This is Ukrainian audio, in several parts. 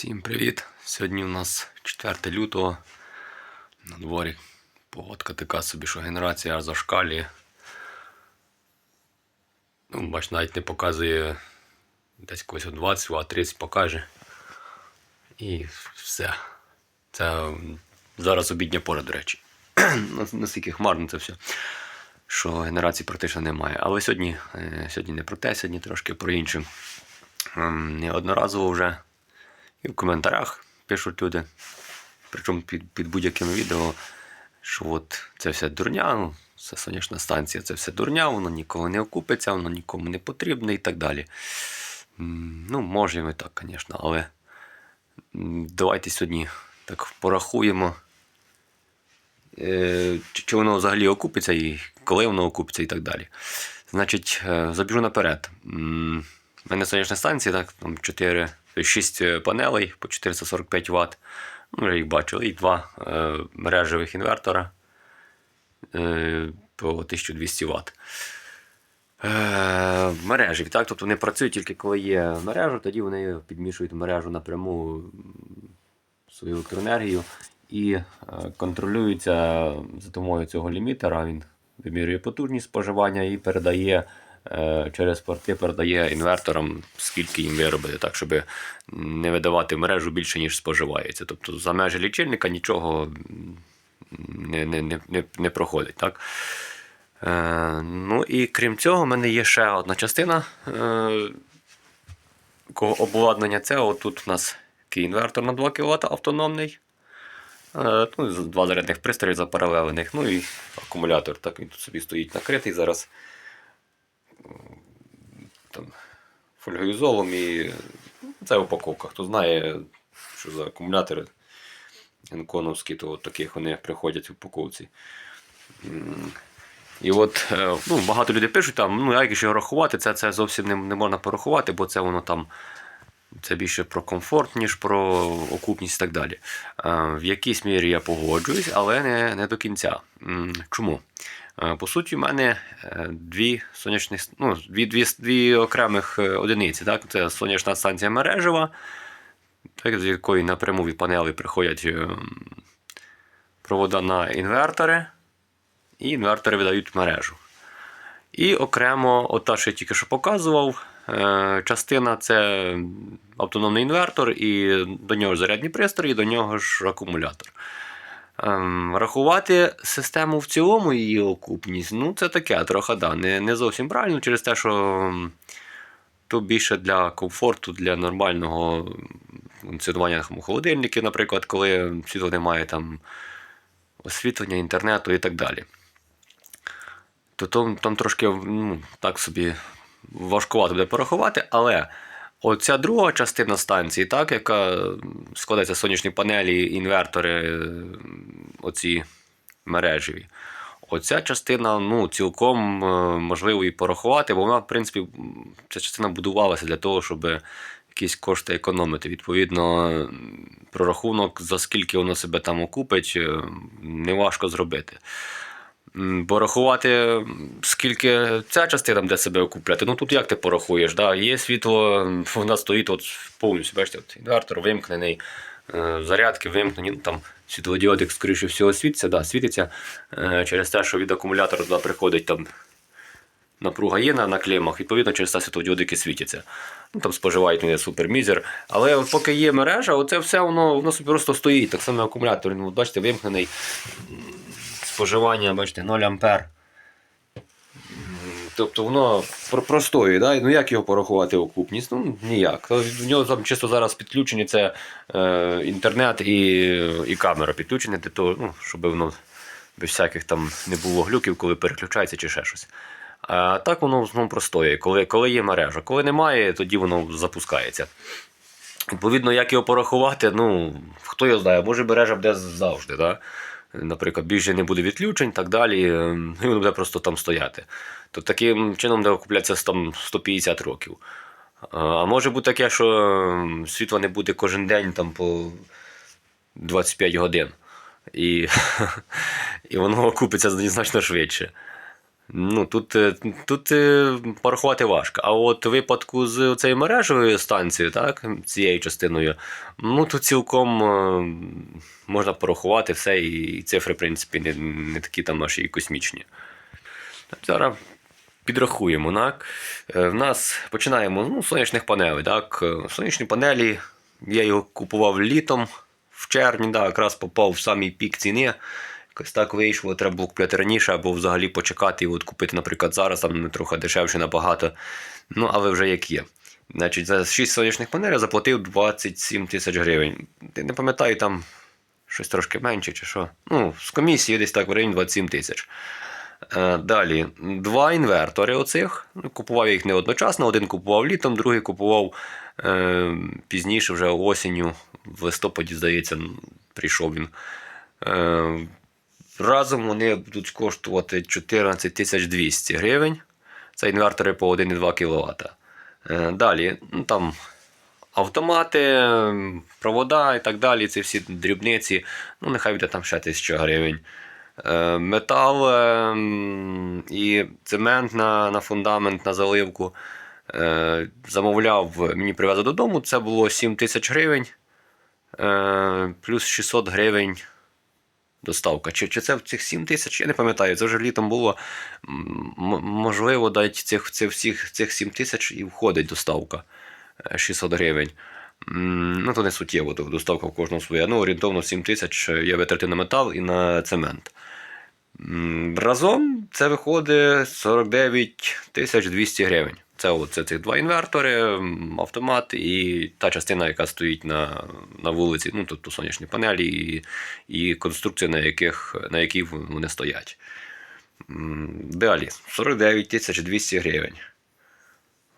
Всім привіт! Сьогодні у нас 4 лютого. На дворі погодка така собі, що генерація зашкалює. Ну, бач, навіть не показує десь когось о 20, а 30 покаже. І все. Це зараз обідня пора, до речі. Нас- Настільки хмарно це все. Що генерації практично немає. Але сьогодні, е, сьогодні не про те, сьогодні трошки про інше. Ем, Неодноразово вже і в коментарях пишуть люди, причому під, під будь-яким відео, що от це все дурня, ну, це сонячна станція, це все дурня, воно ніколи не окупиться, воно нікому не потрібне і так далі. Ну, може і так, звісно, але давайте сьогодні так порахуємо, е, чи чи воно взагалі окупиться і коли воно окупиться і так далі. Значить, е, забіжу наперед. У мене сонячна станція, так, там 4, 6 панелей по 445 Вт. Ну, вже їх бачили, і два е, мережевих інвертора е, по 1200 Вт. Е, мережі, так? Тобто вони працюють тільки коли є мережа, тоді вони підмішують мережу напряму свою електроенергію і е, контролюються за допомогою цього лімітера. Він вимірює потужність споживання і передає е, через порти, передає інверторам, скільки їм виробити, так, щоб не видавати мережу більше, ніж споживається. Тобто за межі лічильника нічого не, не, не, не, не проходить. Так? Е, ну і крім цього, в мене є ще одна частина е, обладнання. Це отут у нас інвертор на 2 кВт автономний. Е, ну, два зарядних пристрої запаралелених. Ну і акумулятор. Так він тут собі стоїть накритий зараз. Там, фольгоізолом і це упаковка. Хто знає, що за акумулятори енконовські, то от таких вони приходять в упаковці. І от е, ну, багато людей пишуть, там, ну як ще рахувати, це, це зовсім не, не можна порахувати, бо це воно там це більше про комфорт, ніж про окупність і так далі. Е, В якійсь мірі я погоджуюсь, але не, не до кінця. Чому? По суті, в мене е, дві сонячні, ну, дві, дві, дві окремих е, одиниці. Так? Це сонячна станція мережева, так, з якої напряму від панелей приходять е, провода на інвертори, і інвертори видають мережу. І окремо, от та, що я тільки що показував, частина це автономний інвертор, і до нього ж зарядні пристрої, і до нього ж акумулятор. Ем, Рахувати систему в цілому її окупність, ну це таке трохи да, не, не зовсім правильно через те, що то більше для комфорту, для нормального функціонування холодильників, наприклад, коли світло немає там освітлення, інтернету і так далі. То там, там трошки ну, так собі важкувато буде порахувати, але оця друга частина станції, так, яка складається сонячні панелі, інвертори, оці мережеві. Оця частина ну, цілком е, можливо і порахувати, бо вона, в принципі, ця частина будувалася для того, щоб якісь кошти економити. Відповідно, прорахунок, за скільки воно себе там окупить, е, неважко зробити. М, Порахувати, скільки ця частина буде себе окупляти. Ну тут як ти порахуєш? Да? Є світло, вона стоїть от повністю, бачите, от інвертор вимкнений, е, зарядки вимкнені, ну, там світлодіодик, скоріше всього, світиться, да, світиться е, через те, що від акумулятора туди приходить там напруга є на, на клемах, відповідно, через те світлодіодики світяться. Ну, там споживають вони супермізер. Але поки є мережа, оце все воно, воно собі просто стоїть. Так само акумулятор, ну, бачите, вимкнений споживання, бачите, 0 ампер. Тобто воно про- простоює, да? ну як його порахувати окупність? Ну ніяк. В нього там чисто зараз підключені це е, інтернет і, і камера підключені для того, ну, щоб воно без всяких там не було глюків, коли переключається чи ще щось. А так воно в основному простоює, коли, коли є мережа. Коли немає, тоді воно запускається. Відповідно, як його порахувати, ну хто його знає, може мережа буде завжди. Да? Наприклад, більше не буде відключень так далі, е, і воно буде просто там стояти. То таким чином буде окуплятися там 150 років. А може бути таке, що світло не буде кожен день там по 25 годин. І, і воно окупиться значно швидше. Ну, тут, е, тут е, порахувати важко. А от в випадку з цією мережевою станцією, так, цією частиною, ну тут цілком е, можна порахувати все, і цифри, в принципі, не, не такі там аж і космічні. Зараз підрахуємо. Так? В нас починаємо ну, з сонячних панелей. Так? Сонячні панелі, я його купував літом в червні, да, якраз попав в самий пік ціни. Якось так вийшло, треба було купити раніше, або взагалі почекати і от купити, наприклад, зараз, там трохи дешевше набагато. Ну, але вже як є. Значить, за 6 сонячних панелей заплатив 27 тисяч гривень. Я не пам'ятаю, там щось трошки менше чи що. Ну, з комісії десь так в районі 27 тисяч. Е, Далі, два інвертори оцих. Ну, Купував я їх не одночасно, один купував літом, другий купував е, пізніше, вже осінню, в листопаді, здається, прийшов він. Е, разом вони будуть коштувати 14 200 гривень. Це інвертори по 1,2 кВт. Е, далі, ну, там автомати, провода і так далі, ці всі дрібниці, ну, нехай буде там ще 1000 гривень. Е, Метал ем, і цемент на, на фундамент, на заливку. Е, Замовляв, мені привезли додому, це було 7 тисяч гривень, е, плюс 600 гривень доставка. Чи, чи це в цих 7 тисяч? Я не пам'ятаю, це вже літом було. Можливо, навіть цих, цих, всіх, цих 7 тисяч і входить доставка е, 600 гривень. М, Ну, то не суттєво, то доставка в кожного своя. Ну, орієнтовно 7 тисяч є витрати на метал і на цемент. Разом це виходить 49 тисяч 200 гривень. Це, от, це цих два інвертори, автомат і та частина, яка стоїть на, на вулиці, ну, тобто сонячні панелі і, і конструкція, на, яких, на якій вони стоять. Далі, 49 тисяч 200 гривень.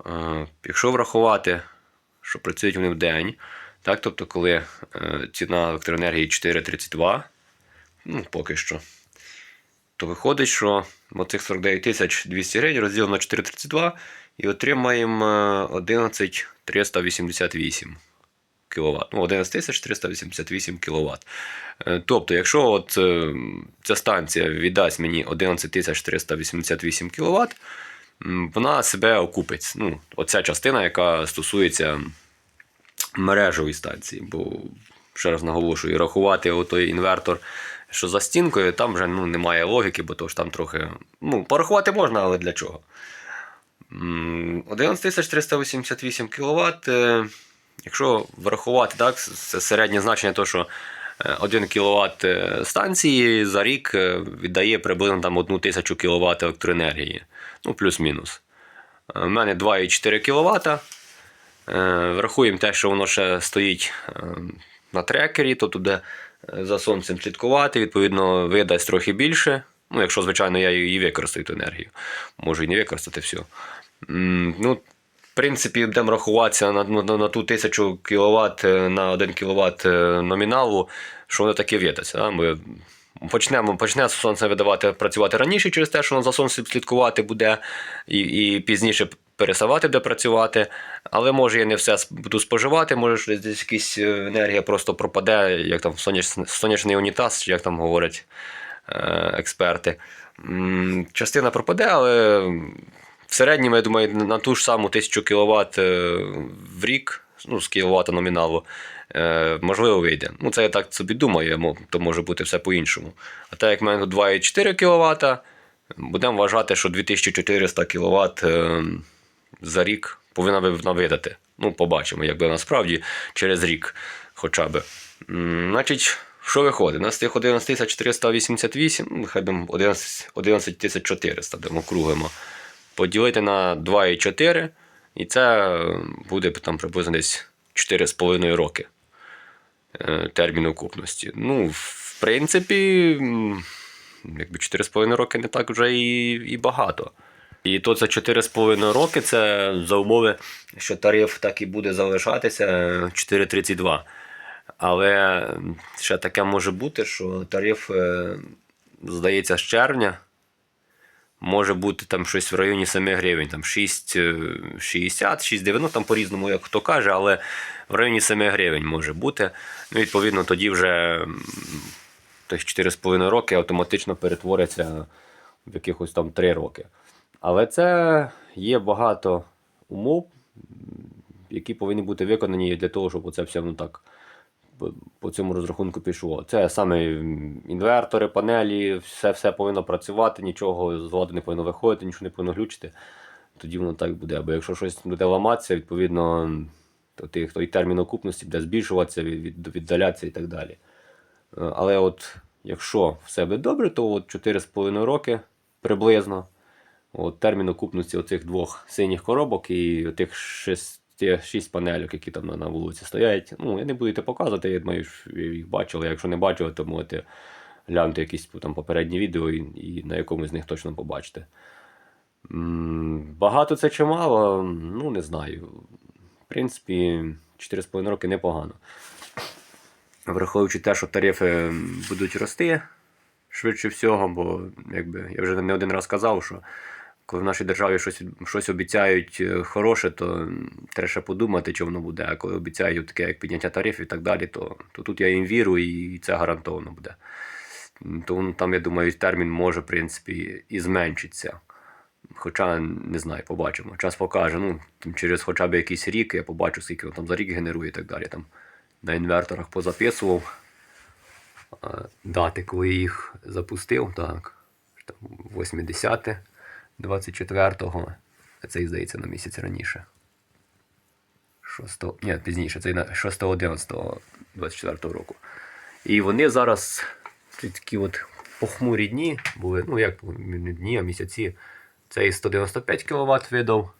Е, Якщо врахувати, що працюють вони в день, так, тобто, коли е, ціна електроенергії 4,32, ну, поки що, то виходить, що оцих 49 тисяч 200 гривень розділимо на 4,32 і отримаємо е, 11,388 кВт. Ну, 11 388 кВт. Тобто, якщо от, е, ця станція віддасть мені 11 388 кВт, вона себе окупить. Ну, оця частина, яка стосується мережевої станції. Бо, ще раз наголошую, рахувати отой інвертор, що за стінкою, там вже ну, немає логіки, бо то ж там трохи. Ну, порахувати можна, але для чого? М, 11 388 кВт. е, Якщо врахувати, так, це середнє значення, то що е, 1 кВт станції за рік е, віддає приблизно там 1 тисячу кВт електроенергії. Ну, плюс-мінус. Е, У мене 2,4 кВт. Врахуємо те, що воно ще стоїть е, на трекері, тобто де е, за сонцем слідкувати, відповідно, видасть трохи більше. Ну, якщо, звичайно, я її використаю ту енергію. Можу і не використати все. Ну, в принципі, будемо рахуватися на, на, на ту 1000 кВт на 1 кВт номіналу, що воно таке видасть. Да? Ми почнемо, почне сонце видавати працювати раніше через те, що воно за сонцем слідкувати буде і, і пізніше пересавати буде працювати. Але може я не все буду споживати, може десь якась е, енергія просто пропаде, як там соняч, сонячний унітаз, як там говорять е, експерти. Частина пропаде, але в середньому, я думаю, на ту ж саму 1000 кВт в рік, ну, з кВт номіналу, е, можливо, вийде. Ну, це я так собі думаю, то може бути все по-іншому. А так як в мене 2,4 кВт, будемо вважати, що 2400 кВт за рік повинна вона видати. Ну, побачимо, як би насправді через рік хоча б. Значить, що виходить? У нас тих 11 388, ну, хай будемо 11 11 400, де ми круглимо. Поділити на 2,4, і це е, буде там приблизно десь 4,5 роки е, терміну окупності. Ну, в принципі, якби 4,5 роки не так вже і, і багато. І то це 4,5 роки це за умови, що тариф так і буде залишатися 4,32. Але ще таке може бути, що тариф, е, здається, з червня може бути там щось в районі 7 гривень, там 6,60, 6,90, там по-різному, як хто каже, але в районі 7 гривень може бути. Ну, відповідно, тоді вже тих 4,5 роки автоматично перетворяться в якихось там 3 роки. Але це є багато умов, які повинні бути виконані для того, щоб оце все ну, так по- цьому розрахунку пішло. Це саме інвертори, панелі, все, все повинно працювати, нічого з ладу не повинно виходити, нічого не повинно глючити. Тоді воно так буде. Або якщо щось буде ламатися, відповідно, то той, той термін окупності буде збільшуватися, від, від, віддалятися і так далі. Е, Але от якщо все буде добре, то от 4,5 роки приблизно от термін окупності оцих двох синіх коробок і тих шести, шість панельок, які там на, на вулиці стоять. Ну, я не буду йти показувати, я думаю, ви їх бачили. Якщо не бачили, то можете глянути якісь там попередні відео і, і на якомусь з них точно побачите. М, Багато це чи мало, ну не знаю. В принципі, 4,5 роки непогано. Враховуючи те, що тарифи будуть рости швидше всього, бо якби я вже не один раз казав, що коли в нашій державі щось, щось обіцяють е, хороше, то треба ще подумати, чи воно буде. А коли обіцяють таке, як підняття тарифів і так далі, то, то тут я їм вірю і це гарантовано буде. Тому там, я думаю, термін може, в принципі, і зменшиться. Хоча не знаю, побачимо. Час покаже. Ну, там через хоча б якийсь рік я побачу, скільки він там за рік генерує і так далі. Там на інверторах позаписував дати, коли їх запустив. Так. Там 80 24-го. А цей, здається, на місяць раніше. 6, ні, пізніше, це 6 11 24 року. І вони зараз такі от похмурі дні були, ну як не дні, а місяці. Цей 195 кВт видав,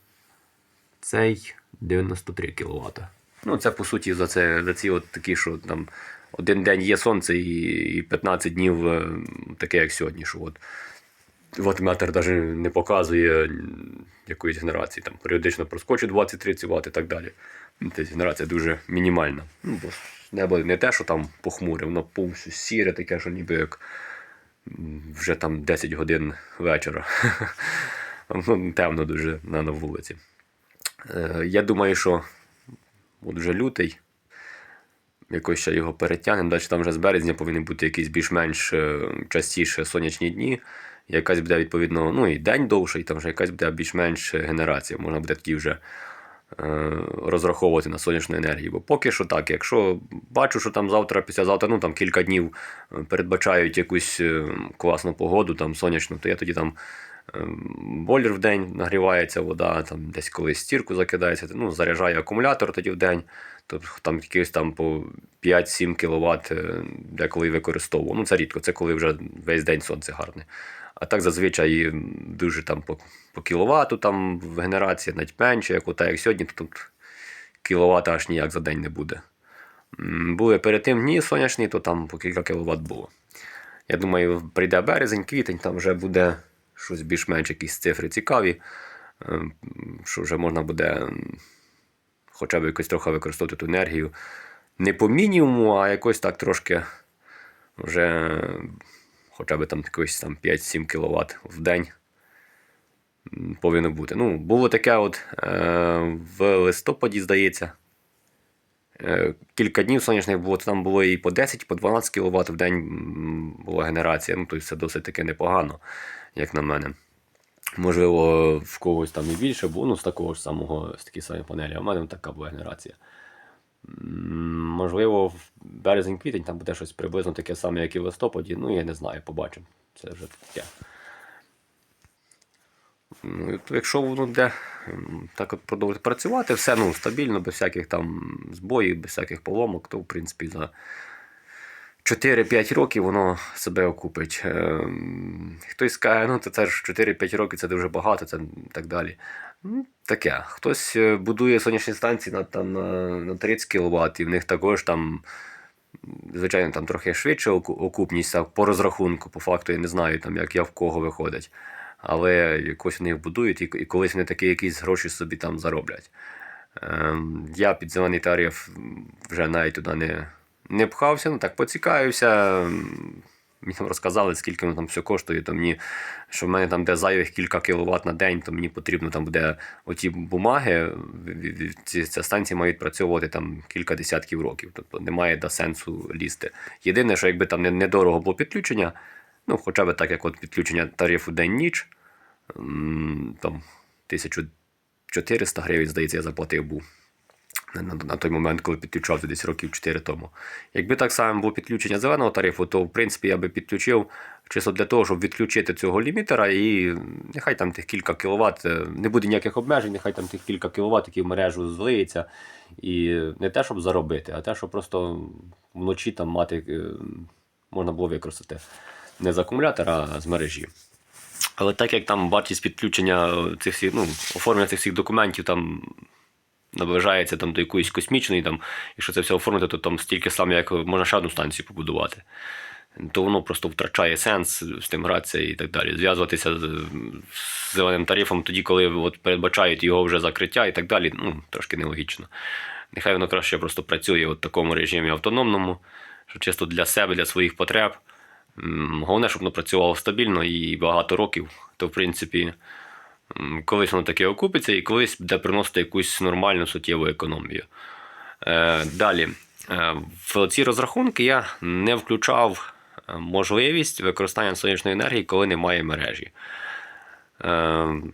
цей 93 кВт. Ну, це по суті за це за ці от такі, що там один день є сонце і, і 15 днів е, таке, як сьогодні. Що от ватметр навіть не показує якоїсь генерації. Там періодично проскочить 20-30 Вт і так далі. Тобто генерація дуже мінімальна. Ну, бо небо не те, що там похмуре, воно повністю сіре, таке, що ніби як вже там 10 годин вечора. Ну, Темно дуже на, на вулиці. Е, я думаю, що от вже лютий. Якось ще його перетягнемо. Далі там вже з березня повинні бути якісь більш-менш е, частіше сонячні дні. Якась буде, відповідно, ну і день довший, там вже якась буде більш-менш генерація. Можна буде тоді вже е, розраховувати на сонячну енергію. Бо поки що так, якщо бачу, що там завтра, післязавтра, ну там кілька днів е, передбачають якусь е, класну погоду, там сонячну, то я тоді там е, бойлер в день нагрівається вода, там десь колись стірку закидається, ну, заряджаю акумулятор тоді в день. Тобто там якихось там по 5-7 кВт деколи використовував. Ну, це рідко, це коли вже весь день сонце гарне. А так зазвичай дуже там по, по кіловату там в генерації навіть менше, як ота, як сьогодні, то тут кіловата аж ніяк за день не буде. Були перед тим дні сонячні, то там по кілька кіловат було. Я думаю, прийде березень, квітень, там вже буде щось більш-менш якісь цифри цікаві, ем, що вже можна буде хоча б якось трохи використовувати ту енергію. Не по мінімуму, а якось так трошки вже хоча б там якось там 5-7 кВт в день повинно бути. Ну, було таке от е, в листопаді, здається. Е, Кілька днів сонячних було, там було і по 10, і по 12 кВт в день була генерація. Ну, тобто це досить таки непогано, як на мене. Можливо, в когось там і більше, бо ну, з такого ж самого, з такі самі панелі, а в мене така була генерація. Можливо, в березень-квітень там буде щось приблизно таке саме, як і в листопаді. Ну, я не знаю, побачимо. Це вже таке. Ну, якщо воно буде так от продовжити працювати, все ну, стабільно, без всяких там збоїв, без всяких поломок, то в принципі за 4-5 років воно себе окупить. Ем, Хтось скаже, ну це ж 4-5 років це дуже багато, це так далі. Ну, Таке. Хтось е, будує сонячні станції на, там, на, на 30 кВт, і в них також там, звичайно, там трохи швидше окупність по розрахунку, по факту я не знаю, там, як я в кого виходить. Але якось вони їх будують і, і колись вони такі якісь гроші собі там зароблять. Ем, я під зелений тариф вже навіть туди не, не пхався, ну так поцікавився. Мені там розказали, скільки воно там все коштує. То мені, що в мене там де зайвих кілька кіловат на день, то мені потрібно там буде оті бумаги. Ці, ці станції мають працювати там кілька десятків років. Тобто немає до сенсу лізти. Єдине, що якби там не- недорого було підключення, Ну, хоча б так, як от підключення тарифу день-ніч, там 1400 гривень, здається, я заплатив був. На, той момент, коли підключався десь років 4 тому. Якби так само було підключення зеленого тарифу, то в принципі я би підключив чисто для того, щоб відключити цього лімітера, і нехай там тих кілька кіловат, е, не буде ніяких обмежень, нехай там тих кілька кіловат, які в мережу злиється. І не те, щоб заробити, а те, щоб просто вночі там мати е, можна було використати не з акумулятора, а з мережі. Але так як там вартість підключення цих всіх, ну, оформлення цих всіх документів там наближається там, до якоїсь космічної, там, якщо це все оформити, то там стільки саме, як можна ще одну станцію побудувати. То воно просто втрачає сенс з тим гратися і так далі. Зв'язуватися з, з зеленим тарифом тоді, коли от передбачають його вже закриття і так далі, ну, трошки нелогічно. Нехай воно краще просто працює в такому режимі автономному, що чисто для себе, для своїх потреб. Головне, щоб воно працювало стабільно і багато років, то в принципі колись воно таке окупиться і колись буде приносити якусь нормальну суттєву економію. Е, далі, Е, в ці розрахунки я не включав е, можливість використання сонячної енергії, коли немає мережі.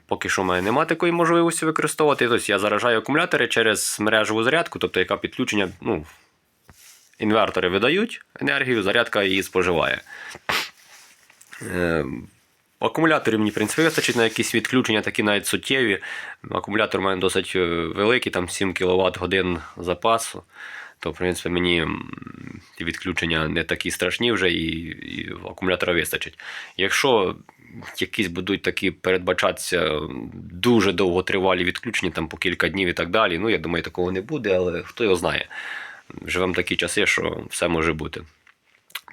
Поки що в мене немає такої можливості використовувати. Тобто я заражаю акумулятори через мережеву зарядку, тобто яка підключення, ну, інвертори видають енергію, зарядка її споживає. Акумуляторів мені в принципі вистачить на якісь відключення, такі навіть суттєві. Акумулятор у мене досить е, великий, там 7 кВт годин запасу. То, в принципі, мені відключення не такі страшні вже, і, і акумулятора вистачить. Якщо якісь будуть такі передбачатися дуже довготривалі відключення, там по кілька днів і так далі, ну я думаю, такого не буде, але хто його знає. Живемо такі часи, що все може бути.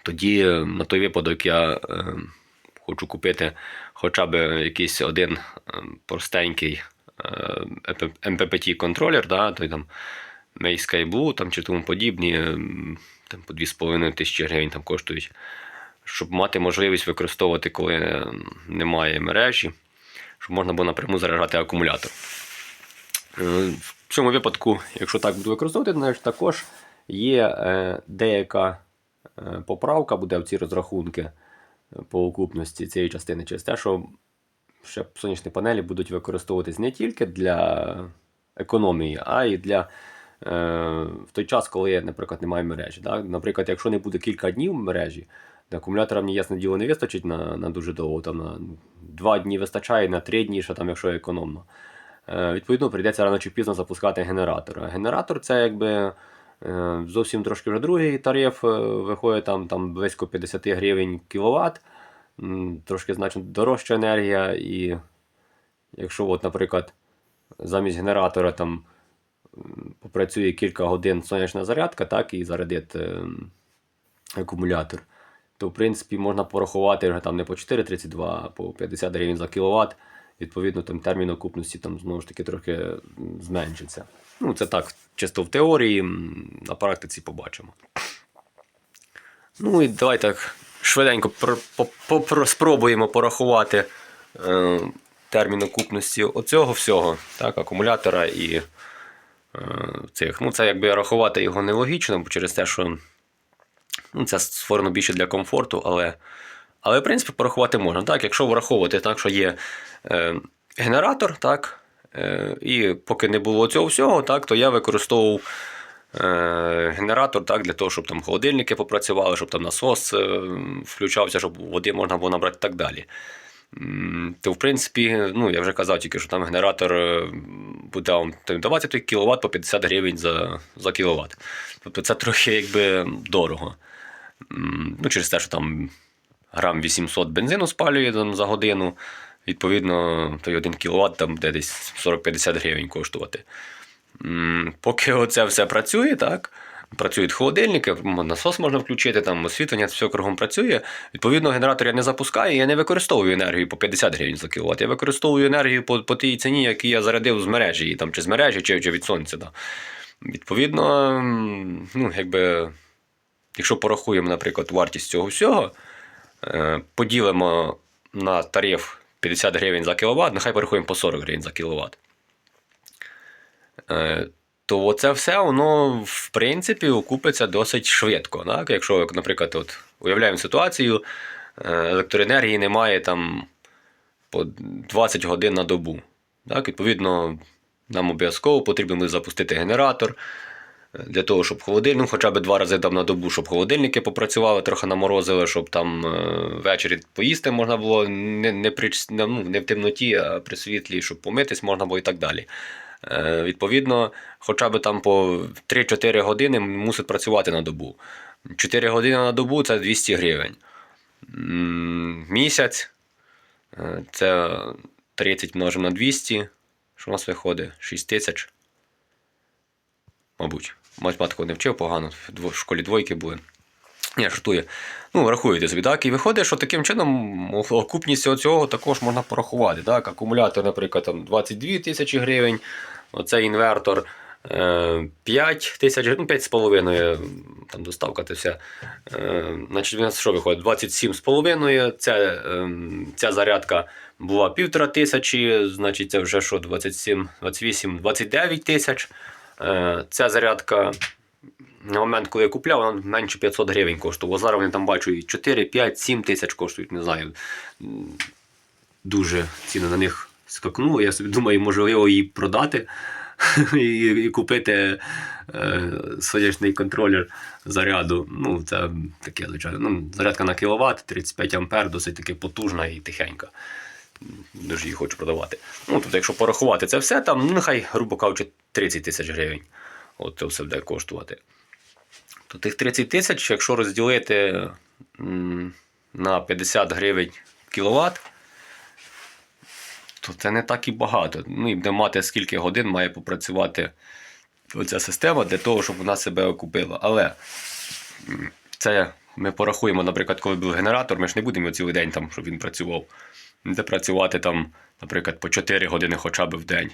Тоді на той випадок я е, хочу купити хоча б якийсь один е, простенький е, MPPT контролер, да, той там May Sky там, чи тому подібні, е, там по 2,5 тисячі гривень там коштують, щоб мати можливість використовувати, коли е, немає мережі, щоб можна було напряму заряджати акумулятор. Е, В цьому випадку, якщо так буду використовувати, також є е, деяка е, поправка буде в ці розрахунки е, по окупності цієї частини через те, що ще сонячні панелі будуть використовуватись не тільки для економії, а й для е, в той час, коли, наприклад, немає мережі. Так? Наприклад, якщо не буде кілька днів мережі, акумулятора мені ясне діло не вистачить на, на дуже довго. Там на два дні вистачає, на три дні, що там, якщо економно. Е, Відповідно, прийдеться рано чи пізно запускати генератор. Генератор це якби зовсім трошки вже другий тариф, е, виходить там, там близько 50 гривень кіловат, трошки значно дорожча енергія. І якщо, от, наприклад, замість генератора там попрацює кілька годин сонячна зарядка, так, і зарядить е, акумулятор, то в принципі можна порахувати вже там не по 4,32, а по 50 гривень за кіловат. Відповідно, там термін окупності там знову ж таки трохи зменшиться. Ну, це так, чисто в теорії, на практиці побачимо. Ну і давай так швиденько спробуємо порахувати е, термін окупності оцього всього, так, акумулятора і е, цих. Ну, це якби рахувати його нелогічно, бо через те, що ну, це створено більше для комфорту, але, але в принципі порахувати можна. Так, якщо враховувати так, що є генератор, так, е, і поки не було цього всього, так, то я використовував е, генератор так, для того, щоб там холодильники попрацювали, щоб там насос е, включався, щоб води можна було набрати і так далі. То, в принципі, ну, я вже казав тільки, що там генератор е, буде вам там давати той по 50 гривень за, за кіловат. Тобто це трохи якби дорого. Ну, через те, що там грам 800 бензину спалює там, за годину. Відповідно, той 1 кВт там буде десь 40-50 гривень коштувати. Поки оце все працює, так. Працюють холодильники, насос можна включити, там освітлення, все кругом працює. Відповідно, генератор я не запускаю, я не використовую енергію по 50 гривень за кіловат. Я використовую енергію по, по тій ціні, яку я зарядив з мережі, там, чи з мережі, чи, чи від сонця. Да. Відповідно, ну, якби, якщо порахуємо, наприклад, вартість цього всього, е, поділимо на тариф 50 гривень за кіловат, нехай порахуємо по 40 гривень за кіловат. Е, То це все воно в принципі окупиться досить швидко. Так? Якщо, наприклад, от, уявляємо ситуацію, е, електроенергії немає там по 20 годин на добу. Так, відповідно, нам обов'язково потрібно буде запустити генератор для того, щоб холодильник, ну, хоча б два рази там на добу, щоб холодильники попрацювали, трохи наморозили, щоб там е, ввечері поїсти можна було не, не, при, ну, не в темноті, а при світлі, щоб помитись можна було і так далі. Е, відповідно, хоча б там по 3-4 години мусить працювати на добу. 4 години на добу це 200 гривень. Місяць е, це 30 множимо на 200. Що у нас виходить? 6 тисяч. Мабуть. Математику не вчив погано, в школі двойки були. Ні, жартую. Ну, рахуєте собі, так? І виходить, що таким чином окупність цього також можна порахувати. Так? Акумулятор, наприклад, там 22 тисячі гривень, оцей інвертор е, 5 тисяч гривень, ну, 5,5 там доставка це все. Е, значить, у нас що виходить? 27,5. Це, е, ця зарядка була півтора тисячі, значить, це вже що, 27, 28, 29 тисяч. Е, ця зарядка на момент, коли я купляв, вона менше 500 гривень коштувала. Зараз вони там бачу і 4, 5, 7 тисяч коштують, не знаю. Дуже ціни на них скакнули. Я собі думаю, можливо, її продати і, купити е, сонячний контролер заряду. Ну, це таке, звичайно. Ну, зарядка на кіловат, 35 ампер, досить таки потужна і тихенька. Дуже її хочу продавати. Ну, тобто, якщо порахувати це все, там, ну, нехай, грубо кажучи, 30 тисяч гривень. От це все буде коштувати. То тих 30 тисяч, якщо розділити на 50 гривень кіловат, то це не так і багато. Ну і буде мати скільки годин має попрацювати оця система для того, щоб вона себе окупила. Але це ми порахуємо, наприклад, коли був генератор, ми ж не будемо цілий день, там, щоб він працював. Буде працювати там, наприклад, по 4 години хоча б в день.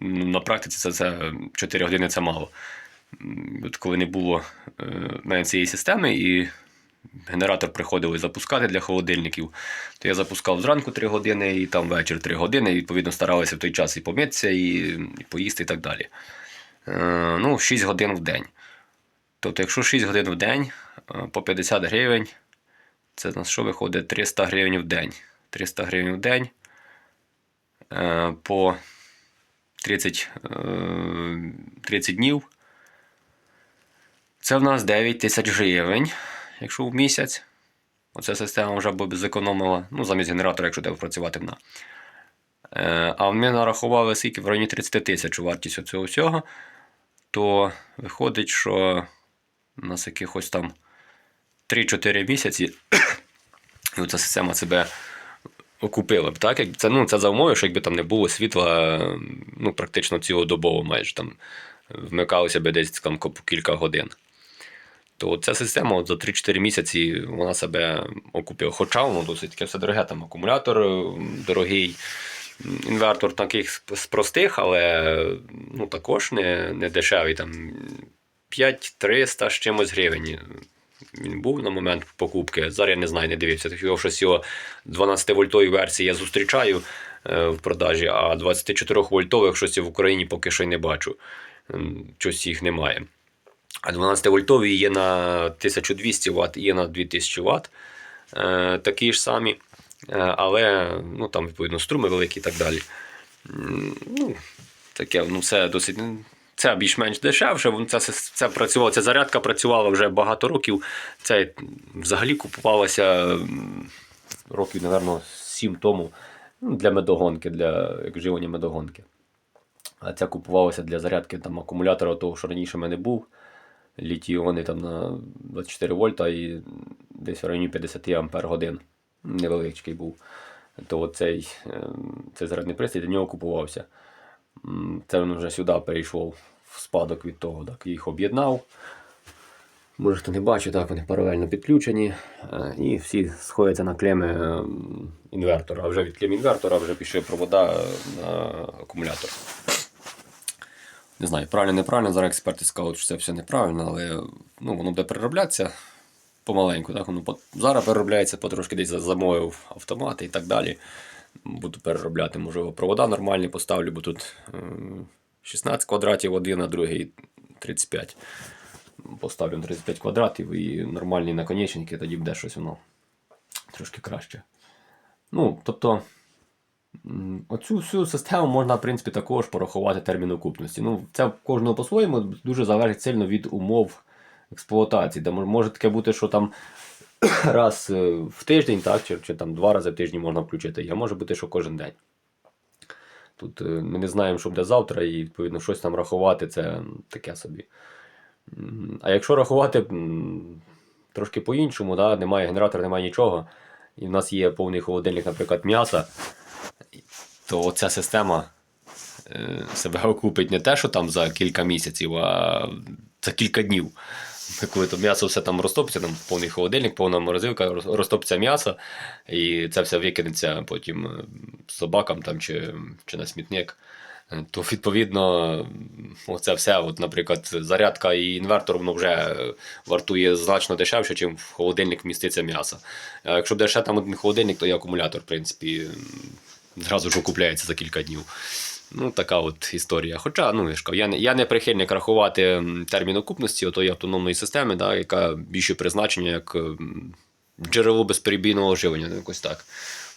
Ну, На практиці це, це 4 години це мало. От коли не було е, цієї системи і генератор приходили запускати для холодильників, то я запускав зранку 3 години і там вечір 3 години, і відповідно старалися в той час і помитися, і, і поїсти, і так далі. Е, ну, 6 годин в день. Тобто, якщо 6 годин в день е, по 50 гривень, це на що виходить 300 гривень в день. 300 гривень в день е, по 30, е, 30 днів. Це в нас 9 тисяч гривень, якщо в місяць. Оця система вже б зекономила, ну, замість генератора, якщо треба працювати вона. Е, а ми нарахували скільки в районі 30 тисяч вартість цього всього, то виходить, що у нас якихось там 3-4 місяці і оця система себе окупила б. Так? Як Це, ну, це за умови, що якби там не було світла ну, практично цілодобово майже там вмикалося б десь там по кілька годин. То ця система от за 3-4 місяці вона себе окупила. Хоча воно досить таке все дороге, там акумулятор дорогий, інвертор таких з простих, але ну, також не, не дешевий. Там 5-300 з чимось гривень. Він був на момент покупки. Зараз я не знаю, не дивився. Його щось його 12-вольтової версії я зустрічаю е, в продажі, а 24-вольтових щось в Україні поки що й не бачу. М, Щось їх немає. А 12-вольтові є на 1200 Вт, є на 2000 Вт. Е, такі ж самі. Е, але ну, там, відповідно, струми великі і так далі. Ну, таке, ну, все досить. Це більш-менш дешевше. Це, це, працювало, ця зарядка працювала вже багато років. Це взагалі купувалося років, напевно, 7 тому ну, для медогонки, для як живлення медогонки. А ця купувалася для зарядки там, акумулятора, того, що раніше в мене був. Літій-іони там на 24 вольта і десь в районі 50 ампер годин. Невеличкий був. То цей, ем, цей зарядний пристрій для нього купувався. Це він вже сюди перейшов в спадок від того. Так, їх об'єднав. Може, хто не бачить, так, вони паралельно підключені. е, І всі сходяться на клеми ем, інвертора. А вже від клем інвертора вже пішли провода е, на акумулятор. Не знаю, правильно, неправильно. Зараз експерти скажуть, що це все неправильно, але ну, воно буде перероблятися помаленьку. Так? Воно зараз переробляється потрошки десь замовив автомати і так далі. Буду переробляти, можливо, провода нормальні поставлю, бо тут е, 16 квадратів один, а другий 35. Поставлю 35 квадратів і нормальні наконечники, тоді буде щось воно трошки краще. Ну, тобто, оцю всю систему можна, в принципі, також порахувати термін окупності. Ну, це кожного по-своєму дуже залежить сильно від умов експлуатації. Де може таке бути, що там раз е, в тиждень, так, чи, чи там два рази в тиждень можна включити, а може бути, що кожен день. Тут е, ми не знаємо, що буде завтра, і відповідно щось там рахувати, це таке собі. А якщо рахувати трошки по-іншому, да, немає генератора, немає нічого, і в нас є повний холодильник, наприклад, м'яса, то ця система е, себе окупить не те, що там за кілька місяців, а за кілька днів. Коли то м'ясо все там розтопиться, там повний холодильник, повна морозилка, розтопиться м'ясо, і це все викинеться потім е, собакам там, чи, чи на смітник. Е, То відповідно, оце все, от, наприклад, зарядка і інвертор воно вже вартує значно дешевше, чим в холодильник вміститься м'ясо. А якщо буде ще там один холодильник, то і акумулятор, в принципі, зразу ж окупляється за кілька днів. Ну, така от історія. Хоча, ну, я ж кажу, я не, я не прихильник рахувати термін окупності отої автономної системи, да, яка більше призначення як джерело безперебійного оживлення, ну, якось так.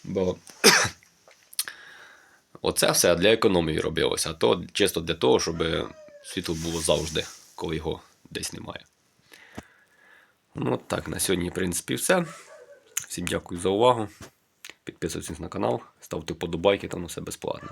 Бо оце все для економії робилося, а то чисто для того, щоб світло було завжди, коли його десь немає. Ну, так, на сьогодні, в принципі, все. Всім дякую за увагу. Підписуйтесь на канал, ставте вподобайки, там все безплатно.